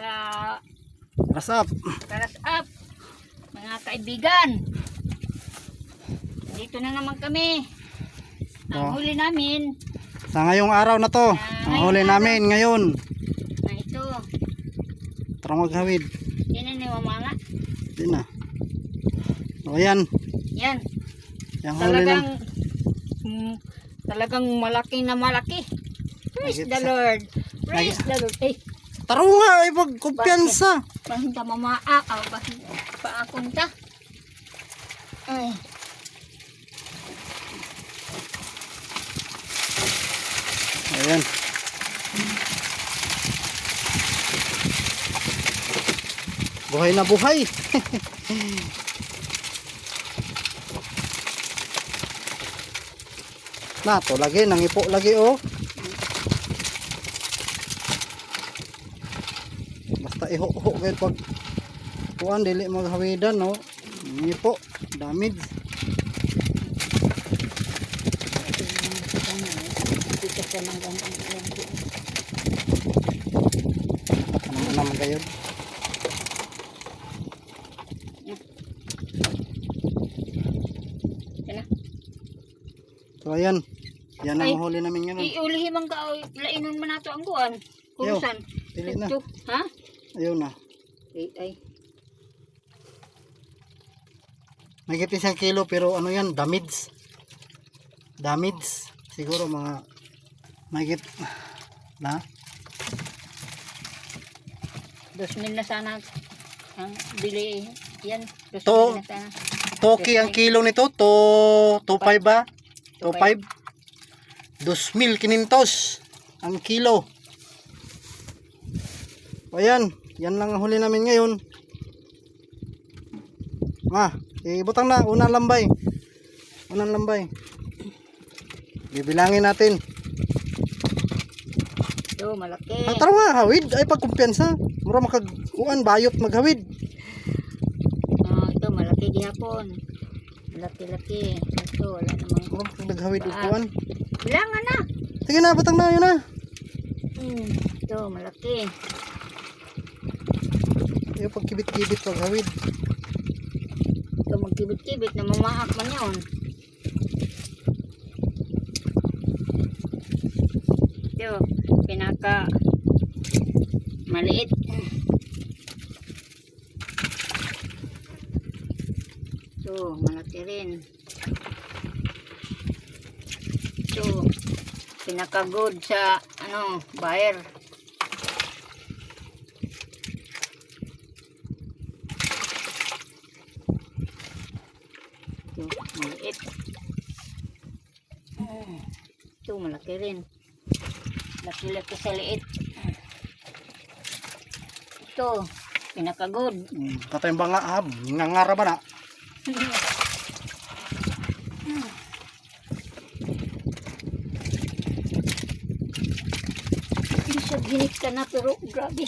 up? karas up mga kaibigan. Dito na naman kami. Ang Oh. huli namin Sa ngayong araw na to, ang huli namin ngayon. na ito. Tara maghawid. Yan ang mamanga. Di na. O yan, Yan. huli Talagang na. mm, talagang malaki na malaki. Praise Nagit the sa- Lord. Praise the Lord. Eh, Taro nga, ay pagkumpiyansa. Bahinta mamaak. Oh, bahinta. Paakong ta. Ay. Ayan. Buhay na buhay. na, to lagi, nangipo lagi oh. Basta iho-ho kayo pag kuan dili maghawidan no. Nangipo, damage. Dito ka ng ganun. Ano kayo? So ayan. Yan Ay. ang huli namin ngayon. Iulihi man ka. Lainon man nato ang kuan. Kurusan. Dili na. Ha? Ayun na. Ay, ay. Mahigit isang kilo pero ano yan, damage. Damage. Siguro mga mahigit na. Dos mil na sana. Ang bili. Yan. Dos To- mil na sana. Toki ang kilo nito, to 25 ba? To 25. 5. 2,500 ang kilo. O yan, yan lang ang huli namin ngayon. Ma, ibutang na, unang lambay. Unang lambay. Bibilangin natin. Ito, malaki. Ang tara nga, hawid. Ay, pagkumpiyansa. Mura makagkuan, bayot maghawid. Oh, ito, malaki gihapon. Laki-laki. Ito, wala namang. Mura maghawid og kuan. Bilangan na. Sige na, butang na, yun na. Hmm. Ito, malaki. Ayaw pagkibit-kibit paghawid. Ito, magkibit-kibit na mamaak man yun. Ito, pinaka maliit. Ito, malaki rin. Ito, pinaka good sa ano, buyer. Ito, maliit. Ito, malaki rin. Laki-laki sa liit. Ito, pinaka-good. Hmm, Katay ba nga, ah, ngangara ba na? Hindi siya ginit ka na pero grabe.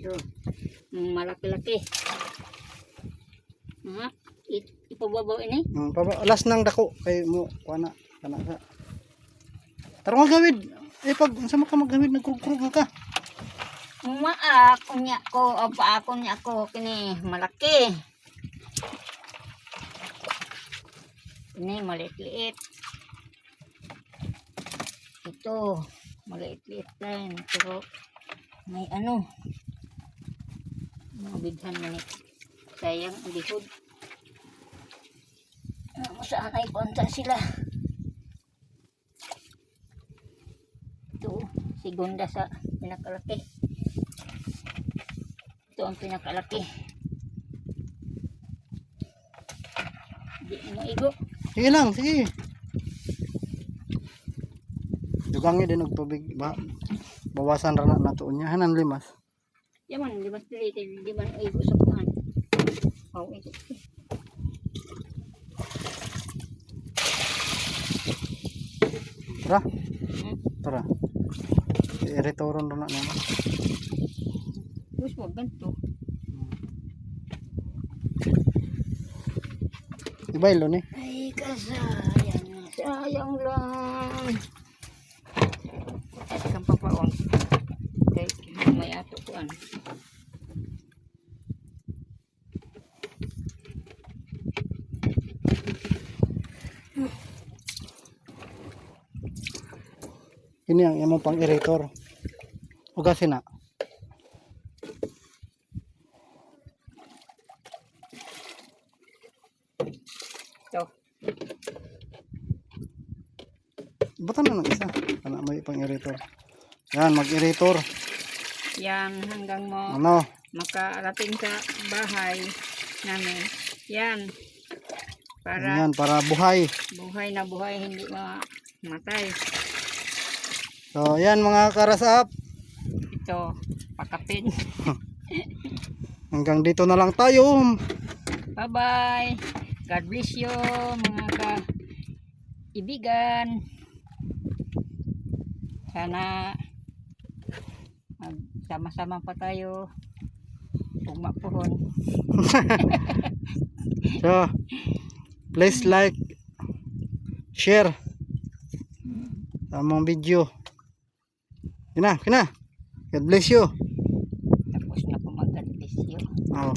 Ito, malaki-laki. Mga, it- ipababaw ini. Hmm, paba, last nang dako kay mo kuana kana ka. Tara maghawid. Eh pag sa ka maghawid nagkrug-krug ka. Umaak, unya ko, o paako niya ko, kini, malaki. Ini, maliit-liit. Ito, maliit-liit lang, pero may ano, mga bidhan na ni. Sayang, ang bihod. Saan ay punta sila? Ito, segunda sa pinakalaki. Ito ang pinakalaki. Hindi mo igo. Sige lang, sige. Dugangi din og tubig ba. Bawasan ra na nato nya hanan limas. Yaman, di ba dili di man igo sa kuhan. Oh, igo. Tara, Hmm? tara. I-retoron na naman. Gusto mo ganito. Ibaylo ni. Ay, kasayang. Sayang lang. paon. Kay may ato kuan. Ini ang imong pang aerator. Ugasin na. Ito. Butan na ng isa. Kana may pang aerator. Yan, mag-aerator. Yan hanggang mo Ano? makarating sa bahay namin. Yan. Para Yan, para buhay. buhay na buhay hindi mamatay. So, yan mga karasap. Ito, pakapin. Hanggang dito na lang tayo. Bye-bye. God bless you, mga ka ibigan. Sana magsama-sama pa tayo. Ugma pohon. So, please like, share sa among video. Kina, kina. God bless you. Tapos na po mag-God bless you. Oh.